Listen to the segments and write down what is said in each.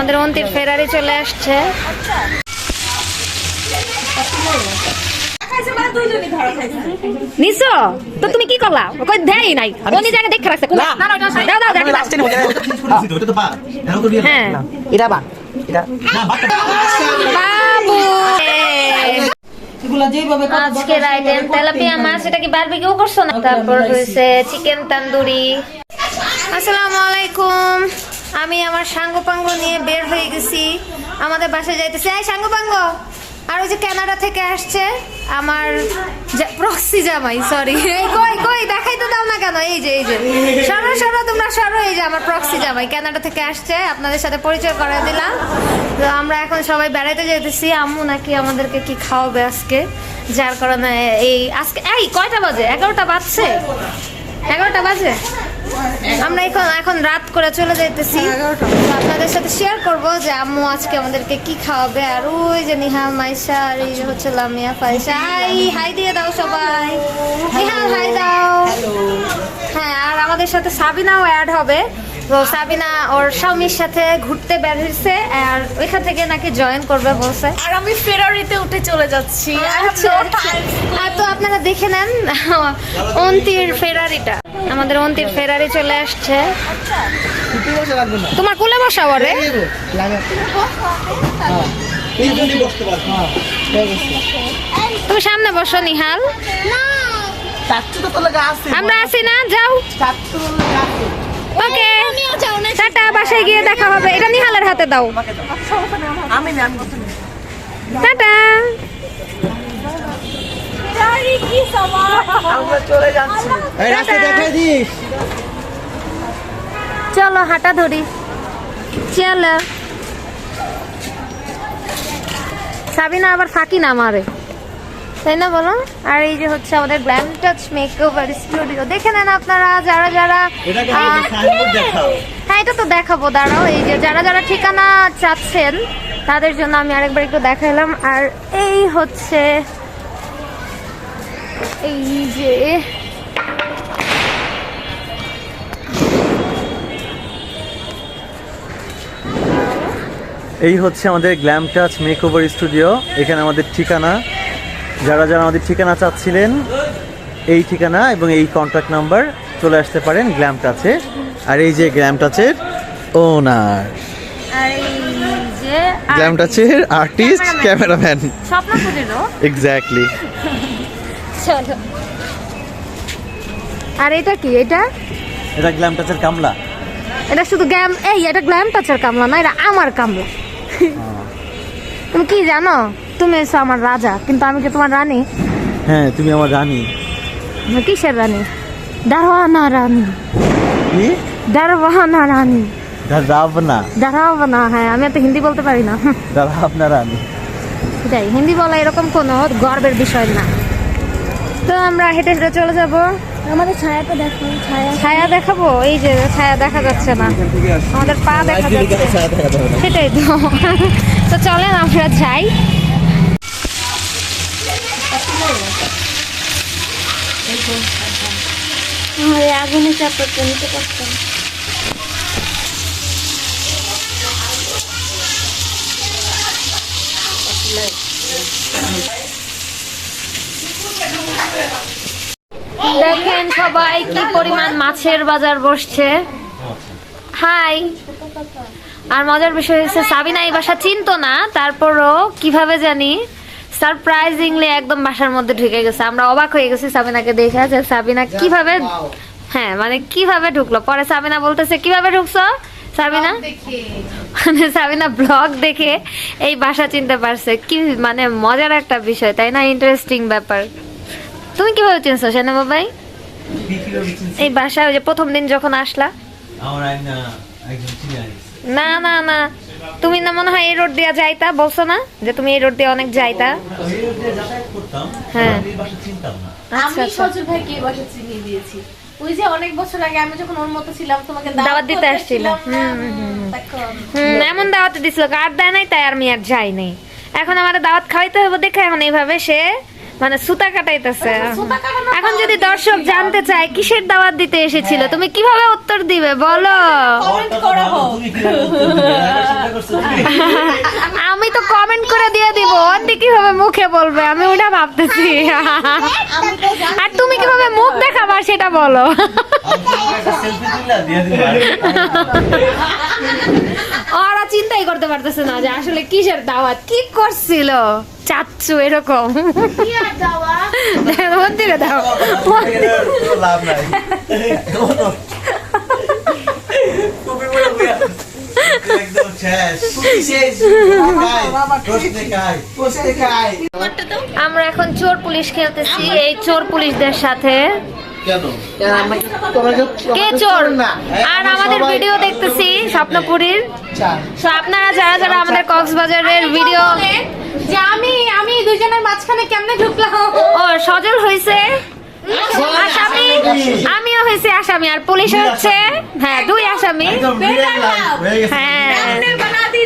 আমাদের অন্তির ফেরারি চলে আসছে। নিছো? তো তুমি কি করলা? কই দেই নাই। কোন জায়গায় দেখে রাখছে। কোলা দাও দাও দেখে দাও হ্যাঁ। এটা বা এটা বাবু! আজকের আইটেম তেলাপিয়া মাছ এটা কি বারবিকিউ করছ না? তারপর হয়েছে চিকেন তান্দুরি। আসসালামু আলাইকুম। আমি আমার সাঙ্গপাঙ্গ নিয়ে বের হয়ে গেছি। আমাদের বাসায় যাইতেছি, এই সাঙ্গপাঙ্গ, আর ওই যে কানাডা থেকে আসছে আমার প্রক্সি জামাই সরি কই কই দেখাই তো দাও না কেন? এই যে এই যে। সরো সরো, তোমরা সরো, এই যে আমার প্রক্সি জামাই কানাডা থেকে আসছে, আপনাদের সাথে পরিচয় করে দিলাম। তো আমরা এখন সবাই বেড়াইতে যেতেছি আম্মু নাকি আমাদেরকে কি খাওয়াবে আজকে? যার কারণে এই, আজকে, এই, কয়টা বাজে? এগারোটা বাজছে? এগারোটা বাজে? আমরা এখন এখন রাত করে চলে যাইতেছি। আপনাদের সাথে শেয়ার করব যে আম্মু আজকে আমাদেরকে কি খাওয়াবে। আর ওই যে নিহা মাইশা আর এই যে হচ্ছে লামিয়া ফাইসা হাই হাই দিয়ে দাও সবাই। নিহাল হাই দাও। হ্যাঁ আর আমাদের সাথে সাবিনাও অ্যাড হবে। তো সাবিনা ওর স্বামীর সাথে ঘুরতে বের হয়েছে আর ওইখান থেকে নাকি জয়েন করবে বলছে। আর আমি ফেরারিতে উঠে চলে যাচ্ছি। আচ্ছা, আচ্ছা। আর তো আপনারা দেখে নেন অন্তির ফেরারিটা আমাদের অন্তির ফেরারি চলে আসছে। তোমার কোলে বসা ওরে তুমি সামনে বসো নিহাল। চাচ্ছু তো তোর লাগা আছে আমরা আছি না যাও। ওকে। টাটা বাসায় গিয়ে দেখা হবে। এটা নিহালের হাতে দাও। আমি না আমি বলছি না। টাটা। চলে যাচ্ছি। এই রাস্তা দেখাই দিস। চলো হাঁটা ধরি। চলো। সাবিনা আবার ফাঁকি না মারে। তাই না বলো? আর এই যে হচ্ছে আমাদের গ্ল্যাম টাচ মেকওভার স্টুডিও দেখে নেন আপনারা যারা যারা দেখাও। হ্যাঁ এটা তো দেখাবো দাঁড়াও। এই যে যারা যারা ঠিকানা চাচ্ছেন তাদের জন্য আমি আরেকবার একটু দেখাইলাম। আর এই হচ্ছে এই যে এই হচ্ছে আমাদের গ্ল্যাম টাচ মেকওভার স্টুডিও এখানে আমাদের ঠিকানা। যারা যারা আমাদের ঠিকানা চাচ্ছিলেন এই ঠিকানা এবং এই কন্ট্যাক্ট নাম্বার চলে আসতে পারেন গ্ল্যাম টাচে আর এই যে গ্ল্যাম টাচের ওনার আর এই যে গ্ল্যাম টাচের আর্টিস্ট ক্যামেরাম্যান এক্স্যাক্টলি চলো। আর এটা কি? এটা? এটা গ্ল্যাম টাচের কামলা। এটা শুধু গ্যাম এই এটা গ্ল্যাম টাচের কামলা না এটা আমার কামলা। তুমি কি জানো? তুমি এসো আমার রাজা কিন্তু আমি কি তোমার রানী? হ্যাঁ তুমি আমার রানী। কিসের রানী? দারওয়ানা রানী। কি? দারওয়ানা রানী। রাবনা দারওয়ানা হ্যাঁ আমি তো হিন্দি বলতে পারি না। রাবনা রানী। সেটাই হিন্দি বলা এরকম কোনো গর্বের বিষয় না। তো আমরা হেঁটে হেঁটে চলে যাব। আমাদের ছায়াটা দেখো ছায়া। ছায়া দেখাবো? এই যে ছায়া দেখা যাচ্ছে না। আমাদের পা দেখা যাচ্ছে। সেটাই তো। তো চলেন আমরা যাই। আগুনে চাপড়টা নিতে পারতাম। দেখেন সবাই কি পরিমাণ মাছের বাজার বসছে। হাই। আর মজার বিষয় হচ্ছে সাবিনা এই বাসা চিনতো না, তারপরও কীভাবে জানি সারপ্রাইজিংলি একদম বাসার মধ্যে ঢুকে গেছে। আমরা অবাক হয়ে গেছি সাবিনাকে দেখে যে সাবিনা কীভাবে হ্যাঁ মানে কীভাবে ঢুকলো? পরে সাবিনা বলতেছে, কীভাবে ঢুকছো? সাবিনা? মানে সাবিনা ব্লগ দেখে এই বাসা চিনতে পারছে। কি মানে মজার একটা বিষয়, তাই না? ইন্টারেস্টিং ব্যাপার। তুমি কীভাবে চিনছো সেনা বাবাই এই বাসায় ওই যে প্রথম দিন যখন আসলা। আমার একজন চিনে না না না। তুমি না মনে হয় এই রোড দিয়ে যাইতা বলছো না যে তুমি এই রোড দিয়ে অনেক যাইতা? হ্যাঁ। এই বাসা চিনতাম না। আচ্ছা আমি আচ্ছা। সজল ভাইকে এই বাসা চিনিয়ে দিয়েছি। ওই যে অনেক বছর আগে আমি যখন ওর মতো ছিলাম তোমাকে দাওয়াত দিতে করতে আসছিলাম। হুম, হুম, হুম। এমন দাওয়াত দিছিল। কার দেয় নাই তাই আমি আর যাই নাই। এখন আমার দাওয়াত খাওয়াইতে হবে দেখে এখন এইভাবে সে মানে সুতা কাটাইতেছে। এখন যদি দর্শক জানতে চায় কিসের দাওয়াত দিতে এসেছিল? তুমি কীভাবে উত্তর দিবে? বলো। আমি তো কমেন্ট করে দিয়ে দিব। অন্তি কীভাবে মুখে বলবে? আমি ওটা ভাবতেছি। আর তুমি কীভাবে মুখ দেখাবা সেটা বলো। ওরা চিন্তাই করতে পারতেছে না যে আসলে কিসের দাওয়াত? কি করছিল? চাচ্ছু এরকম। মন্দিরে দাও। আমরা এখন চোর পুলিশ খেলতেছি এই চোর পুলিশদের সাথে। কে চোর? আর আমাদের ভিডিও দেখতেছি স্বপ্নপুরীর। আপনারা যারা যারা আমাদের কক্সবাজারের ভিডিও যে আমি আমি দুজনের মাঝখানে কেমনে ঢুকলাম? ও সজল হয়েছে আসামি। আমিও হয়েছে আসামি। আর পুলিশ হচ্ছে হ্যাঁ দুই আসামি। হয়ে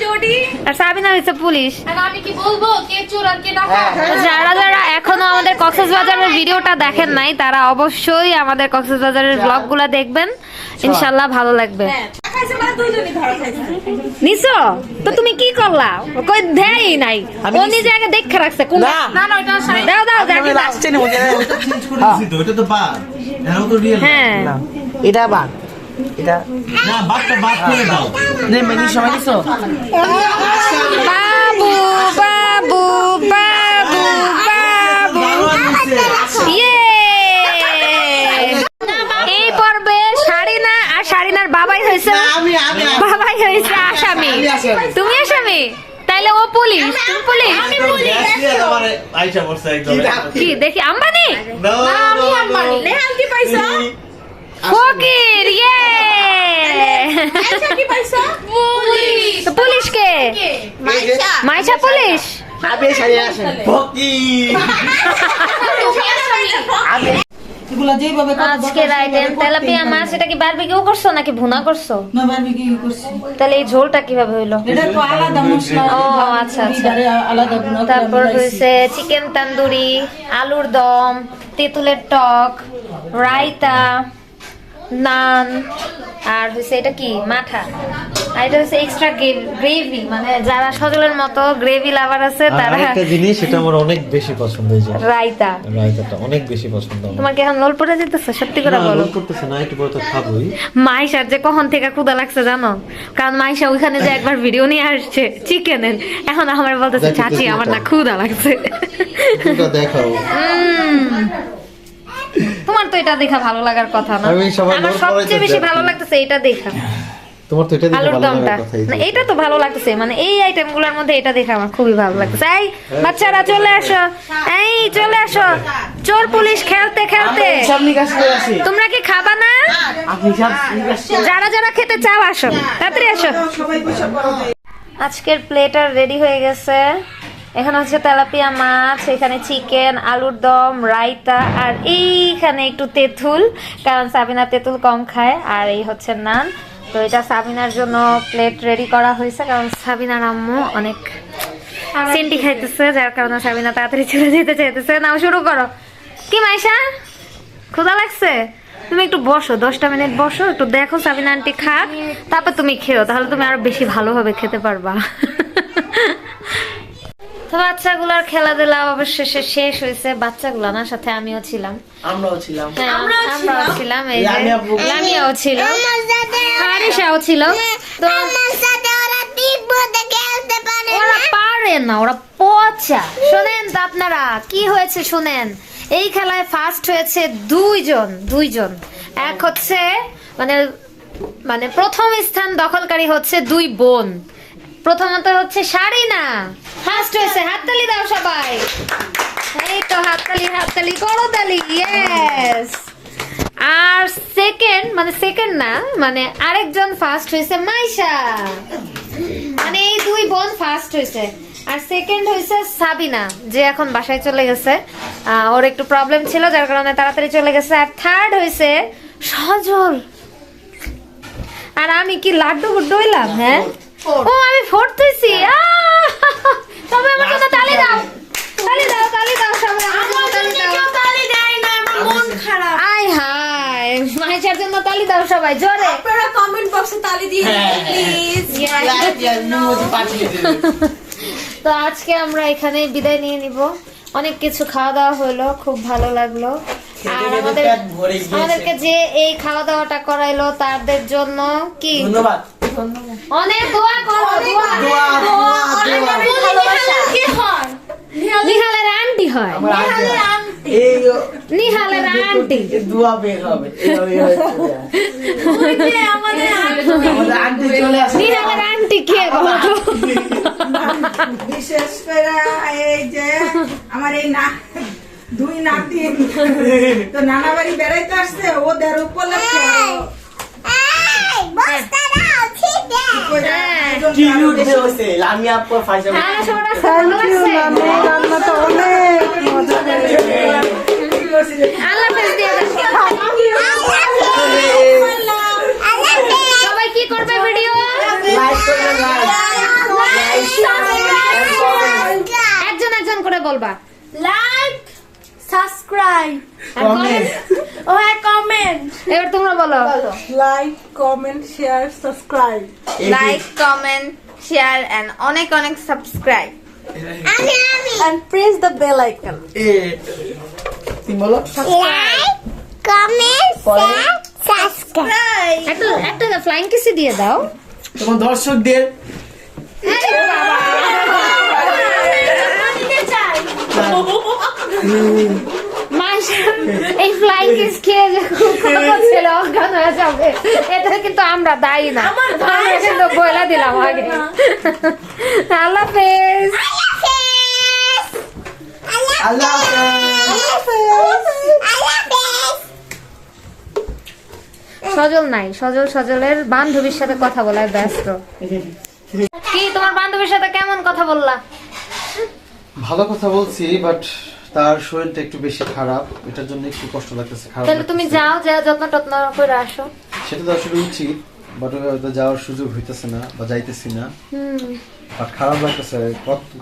হ্যাঁ বানাদি জোডি আর সাবিনা হয়েছে পুলিশ। আমি কি বলব? কে চোর আর কে ডাকা যারা যারা এখনও আমাদের কক্সবাজারের ভিডিওটা দেখেন নাই তারা অবশ্যই আমাদের কক্সবাজারের ব্লগগুলো দেখবেন। ইনশাল্লাহ ভালো লাগবে। খাইছে মানে দুইজনই ধরা খাইছে। নিছো তো তুমি কি করলা? কই দেয় নাই। ও নিজে আগে দেখে রাখছে কোন না। না না ওটা দাও দাও দাও। লাস্টে নেব ওটা চেঞ্জ করে দিছি তো এটা তো বাদ। এটাও তো রিয়েল হ্যাঁ। এটা বাদ। এটা না বাদটা বাদ করে দাও। নে মেনি সময় দিছো? বাবু বাবু বাবু বাবু। ইয়ে। এই পর্বে শাড়িনা আর শাড়িনার বাবাই হয়েছে। আমি আমি বাবাই হয়েছে আসামি। তুমি আসামি? তাইলে ও পুলিশ। তুমি পুলিশ। আইসা পড়ছে একদম। কি দেখি Ambani? No, no, no. Nehal কি পাইছো? ফকির। সেভাবে তেলাপিয়া করতেই মাছ এটা কি বারবিকিউ করছ নাকি ভুনা করছ? না বারবি করছি। তাহলে এই ঝোলটা কীভাবে হইল? এটা তো আলাদা মশলা ও, আচ্ছা, আচ্ছা। আলাদা তারপর। চিকেন তান্দুরি আলুর দম তেঁতুলের টক রায়তা। নান আর হচ্ছে এটা কি? মাথা আর এটা হচ্ছে এক্সট্রা গ্রেভি মানে যারা সজলের মতো গ্রেভি লাভার আছে তারা আরেকটা জিনিস সেটা আমার অনেক বেশি পছন্দ যে রায়তা। রায়তাটা অনেক বেশি পছন্দ তোমার কি এখন লোল পড়ে যেতেছে সত্যি করে বলো। করতেছে না একটু পরে তো খাবোই। মাইশার যে কখন থেকে ক্ষুদা লাগছে জানো? কারণ মাইশা ওইখানে যে একবার ভিডিও নিয়ে আসছে চিকেনের। এখন আমার বলতেছে চাচি আমার না। ক্ষুদা লাগছে। দেখাও। তোমার তো এটা দেখা ভালো লাগার কথা না। আমার সবচেয়ে বেশি ভালো লাগতেছে এটা দেখা। তোমার তো এটা আলুর ভালো দমটা। না এটা তো ভালো লাগতেছে। মানে এই আইটেমগুলোর মধ্যে এটা দেখে আমার খুবই ভালো লাগতেছে। এই বাচ্চারা চলে আসো। এই চলে আসো। চোর পুলিশ খেলতে খেলতে। তোমরা কি খাবা না? আপনি সব নিকাশ যারা যারা খেতে চাও আসো। তাড়াতাড়ি আসো। আজকের প্লেটার রেডি হয়ে গেছে। এখানে হচ্ছে তেলাপিয়া মাছ এখানে চিকেন আলুর দম রায়তা আর এইখানে একটু তেঁতুল কারণ সাবিনা তেঁতুল কম খায় আর এই হচ্ছে নান। তো এটা সাবিনার জন্য প্লেট রেডি করা হয়েছে কারণ সাবিনার আম্মু অনেক সেন্টি খাইতেছে যার কারণে সাবিনা তাড়াতাড়ি চলে যেতে চাইতেছে। নাও শুরু করো। কি মাইশা? ক্ষুধা লাগছে? তুমি একটু বসো দশটা মিনিট বসো একটু দেখো সাবিনা আন্টি খাক তারপর তুমি খেও তাহলে তুমি আরও বেশি ভালোভাবে খেতে পারবা। তো বাচ্চাগুলোর খেলাধুলা অবশেষে শেষ হয়েছে। বাচ্চাগুলো না সাথে আমিও ছিলাম। আমরাও ছিলাম। হ্যাঁ আমরাও ছিলাম। এই যে। লামিয়াও ছিল হারিসাও ছিল। তো ওরা পারে না। ওরা পচা। শোনেন তো আপনারা কি হয়েছে শুনেন? এই খেলায় ফার্স্ট হয়েছে দুইজন দুইজন। এক হচ্ছে মানে মানে প্রথম স্থান দখলকারী হচ্ছে দুই বোন। প্রথমত হচ্ছে শাড়িনা ফার্স্ট হয়েছে হাততালি দাও সবাই। এই তো হাততালি হাততালি করতালি ইয়েস আর সেকেন্ড মানে সেকেন্ড না মানে আরেকজন ফার্স্ট হয়েছে মাইশা। মানে এই দুই বোন ফার্স্ট হয়েছে। আর সেকেন্ড হয়েছে সাবিনা, যে এখন বাসায় চলে গেছে। ওর একটু প্রবলেম ছিল, যার কারণে তাড়াতাড়ি চলে গেছে। আর থার্ড হয়েছে সজল। আর আমি কি লাড্ডু গুড্ডু হইলাম হ্যাঁ? ও আমি ফোর্থ আহ! সবাই আমার জন্য তালি দাও। তালি দাও তালি দাও সবাই আমার জন্য তালি দাও। আয় হায় মাইশার জন্য তালি দাও সবাই জোরে। আপনারা কমেন্ট বক্সে তালি দিয়ে প্লিজ পাঠিয়ে দেবে তো আজকে আমরা এখানে বিদায় নিয়ে নিব। অনেক কিছু খাওয়া দাওয়া হলো খুব ভালো লাগল। আর আমাদের পেট ভরে গিয়েছে। আমাদেরকে যে এই খাওয়া দাওয়াটা করাইলো তাদের জন্য কি? ধন্যবাদ। অনেক দোয়া করব দোয়া। দোয়া দোয়া দোয়া নিহালের আন্টি হয়। আমার আন্টি নিহালের আন্টি দোয়া বের হবে। আমাদের আন্টি চলে আসে। নিহালের আন্টি কে বলো? বিশেষ করে এই যে আমার এই না দুই নাতি তো নানা বাড়ি বেড়াইতে আসছে উপলক্ষে আপু ফাইসা হ্যালো, সবাই অনেক মজা কি করবে ভিডিও? লাইক একজন একজন করে বলবা। Subscribe comment? ও হ্যাঁ কমেন্ট এবার তোমরা বলো। Like comment share subscribe like comment share and অনেক অনেক সাবস্ক্রাইব আমি আমি। And press the bell icon এ তুমি বলো লাইক কমেন্ট শেয়ার সাবস্ক্রাইব একটা একটা ফ্লাইং কিসি দিয়ে দাও। তোমার দর্শকদের। এই ফ্লাইং কিস খেয়ে ছেলে অজ্ঞান হয়ে যাবে। এটা কিন্তু আমরা দায়ী না। আমরা কিন্তু বলে দিলাম আগে। আল্লাহ হাফেজ। আল্লাহ সজল নাই। সজল সজলের বান্ধবীর সাথে কথা বলায় ব্যস্ত। কি তোমার বান্ধবীর সাথে কেমন কথা বললা? ভালো কথা বলছি বাট তার শরীরটা একটু বেশি খারাপ এটার জন্য একটু কষ্ট লাগতেছে খারাপ তাহলে তুমি। যাও যা যত্ন টত্ন করে আসো। সেটা তো আসলে উচিত বাট হয়তো যাওয়ার সুযোগ হইতেছে না বা যাইতেছি না। হুম। বাট খারাপ লাগতেছে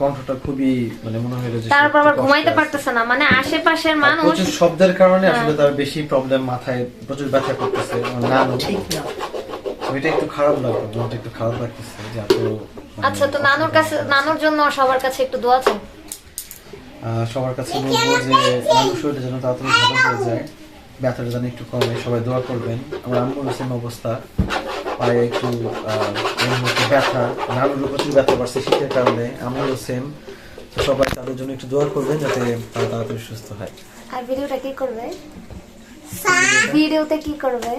কণ্ঠটা খুবই মানে মনে হয় যে তারপর আবার ঘুমাইতে পারতেছে না মানে আশেপাশের মানুষ প্রচুর শব্দের কারণে আসলে হ্যাঁ। তার বেশি প্রবলেম মাথায় প্রচুর ব্যথা করতেছে নানু ঠিক না। ওইটা একটু খারাপ লাগতো মনটা একটু খারাপ লাগতেছে যে এত মানে আচ্ছা তো নানুর কাছে নানুর জন্য সবার কাছে একটু দোয়া চাই। সবার কাছে বলব যে নানুর শরীরটা যেন তাড়াতাড়ি ভালো হয়ে যায় ব্যথাটা যেন একটু কমে সবাই দোয়া করবেন। আমার আম্মুর সেম অবস্থা পায়ে একটু ব্যথা নানুরও প্রচুর ব্যথা বাড়ছে শীতের কারণে আম্মুরও সেম। তো সবাই তাদের জন্য একটু দোয়া করবেন যাতে তারা তাড়াতাড়ি সুস্থ হয়। আর ভিডিওটা কি করবে? ভিডিওতে কি করবে?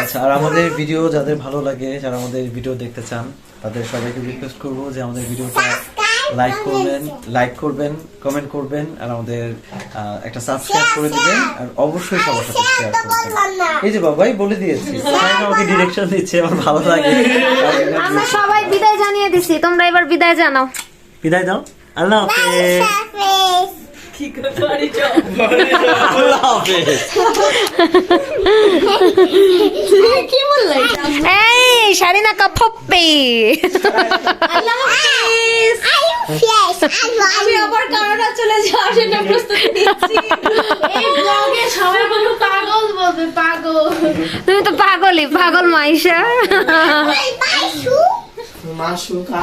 আচ্ছা আর আমাদের ভিডিও যাদের ভালো লাগে যারা আমাদের ভিডিও দেখতে চান তাদের সবাইকে রিকোয়েস্ট করব যে আমাদের ভিডিওটা লাইক করবেন লাইক করবেন কমেন্ট করবেন আর আমাদের একটা সাবস্ক্রাইব করে দিবেন আর অবশ্যই সবার সাথে শেয়ার করবেন। এই যে বাবাই বলে দিয়েছি সবাই আমাকে ডিরেকশন দিচ্ছে আমার ভালো লাগে। আমরা সবাই বিদায় জানিয়ে দিছি তোমরা এবার বিদায় জানাও। বিদায় দাও। আল্লাহ আল্লাহ হাফেজ। এই শারিনা কাপপ্পি আমি আবার কানাডা চলে যাওয়ার জন্য প্রস্তুতি নিচ্ছি। এই ব্লগে সবাই বলবে পাগল বলবে পাগল। তুমি তো পাগলই পাগল মাইশা। মাসু কা